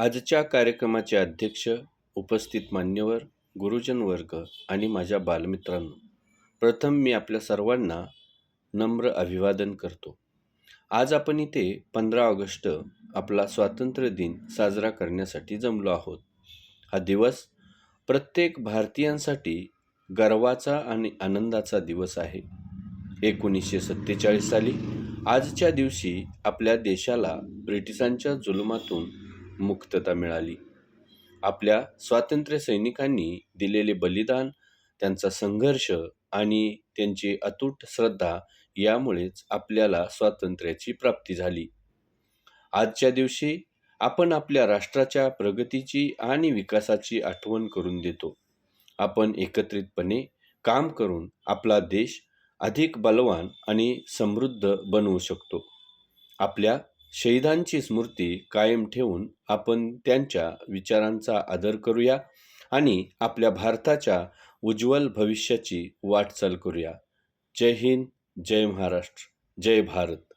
आजच्या कार्यक्रमाचे अध्यक्ष उपस्थित मान्यवर गुरुजन वर्ग आणि माझ्या बालमित्रांनो प्रथम मी आपल्या सर्वांना नम्र अभिवादन करतो. आज आपण इथे पंधरा ऑगस्ट आपला स्वातंत्र्य दिन साजरा करण्यासाठी जमलो आहोत. हा दिवस प्रत्येक भारतीयांसाठी गर्वाचा आणि आनंदाचा दिवस आहे. एकोणीसशे सत्तेचाळीस साली आजच्या दिवशी आपल्या देशाला ब्रिटिशांच्या जुलमातून मुक्तता मिळाली. आपल्या स्वातंत्र्य सैनिकांनी दिलेले बलिदान त्यांचा संघर्ष आणि त्यांची अतूट श्रद्धा यामुळेच आपल्याला स्वातंत्र्याची प्राप्ती झाली. आजच्या दिवशी आपण आपल्या राष्ट्राच्या प्रगतीची आणि विकासाची आठवण करून देतो. आपण एकत्रितपणे काम करून आपला देश अधिक बलवान आणि समृद्ध बनवू शकतो. आपल्या शहीदांची स्मृती कायम ठेवून आपण त्यांच्या विचारांचा आदर करूया आणि आपल्या भारताच्या उज्ज्वल भविष्याची वाटचाल करूया. जय हिंद जय महाराष्ट्र जय भारत.